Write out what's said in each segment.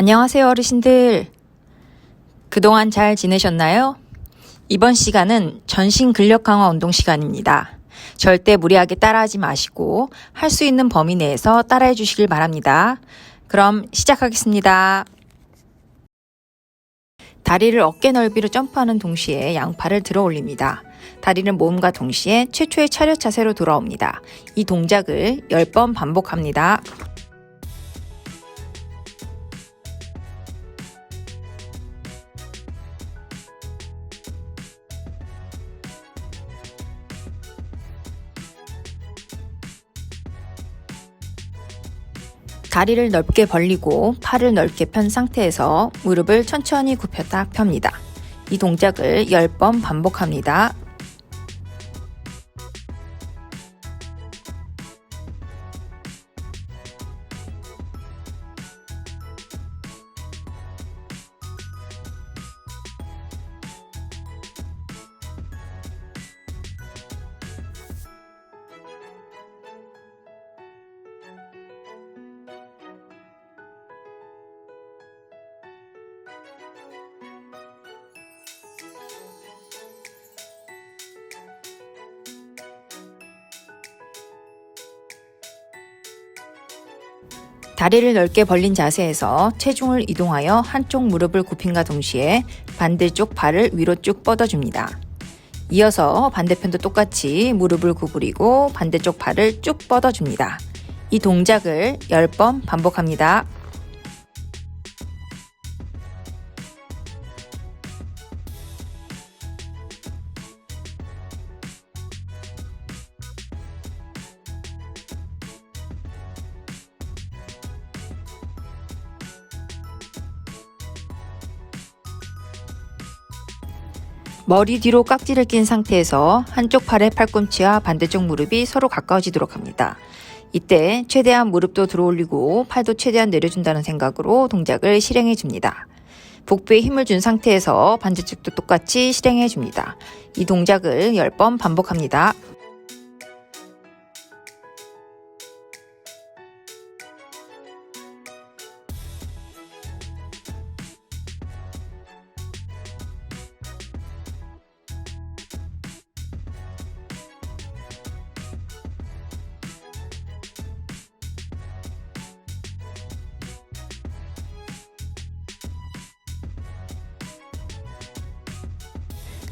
안녕하세요, 어르신들. 그동안 잘 지내셨나요? 이번 시간은 전신 근력 강화 운동 시간입니다. 절대 무리하게 따라하지 마시고 할 수 있는 범위 내에서 따라해 주시길 바랍니다. 그럼 시작하겠습니다. 다리를 어깨 넓이로 점프하는 동시에 양팔을 들어 올립니다. 다리는 모음과 동시에 최초의 차렷 자세로 돌아옵니다. 이 동작을 10번 반복합니다. 다리를 넓게 벌리고 팔을 넓게 편 상태에서 무릎을 천천히 딱 펴니다. 이 동작을 10번 반복합니다. 다리를 넓게 벌린 자세에서 체중을 이동하여 한쪽 무릎을 굽힘과 동시에 반대쪽 발을 위로 쭉 뻗어줍니다. 이어서 반대편도 똑같이 무릎을 구부리고 반대쪽 발을 쭉 뻗어줍니다. 이 동작을 10번 반복합니다. 머리 뒤로 깍지를 낀 상태에서 한쪽 팔의 팔꿈치와 반대쪽 무릎이 서로 가까워지도록 합니다. 이때 최대한 무릎도 들어올리고 팔도 최대한 내려준다는 생각으로 동작을 실행해 줍니다. 복부에 힘을 준 상태에서 반대쪽도 똑같이 실행해 줍니다. 이 동작을 10번 반복합니다.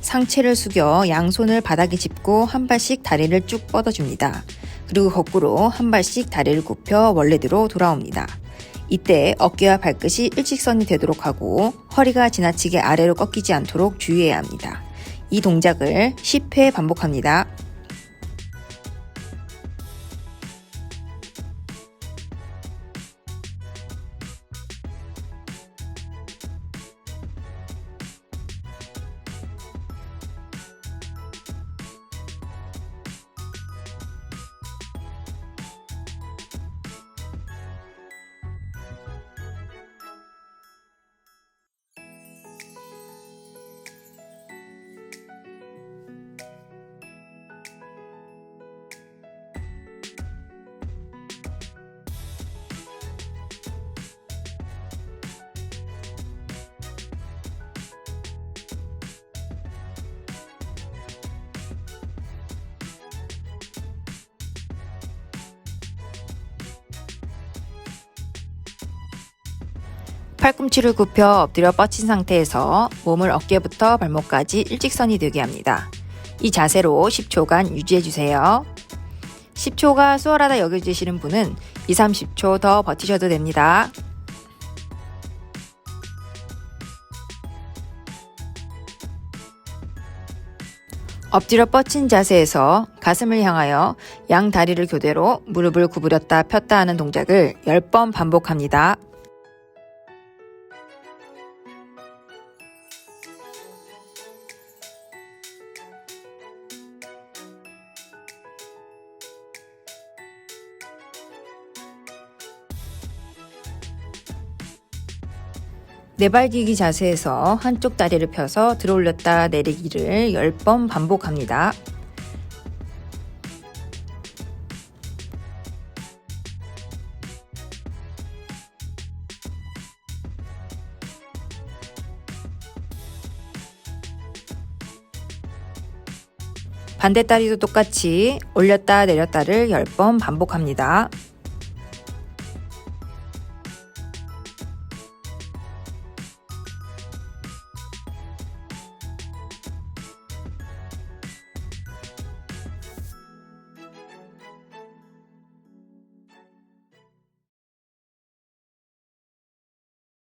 상체를 숙여 양손을 바닥에 짚고 한 발씩 다리를 쭉 뻗어줍니다. 그리고 거꾸로 한 발씩 다리를 굽혀 원래대로 돌아옵니다. 이때 어깨와 발끝이 일직선이 되도록 하고 허리가 지나치게 아래로 꺾이지 않도록 주의해야 합니다. 이 동작을 10회 반복합니다. 팔꿈치를 굽혀 엎드려 뻗친 상태에서 몸을 어깨부터 발목까지 일직선이 되게 합니다. 이 자세로 10초간 유지해주세요. 10초가 수월하다 여겨지시는 분은 2, 30초 더 버티셔도 됩니다. 엎드려 뻗친 자세에서 가슴을 향하여 양 다리를 교대로 무릎을 구부렸다 폈다 하는 동작을 10번 반복합니다. 네발디기 자세에서 한쪽 다리를 펴서 들어올렸다 내리기를 10번 반복합니다. 반대 다리도 똑같이 올렸다 내렸다를 10번 반복합니다.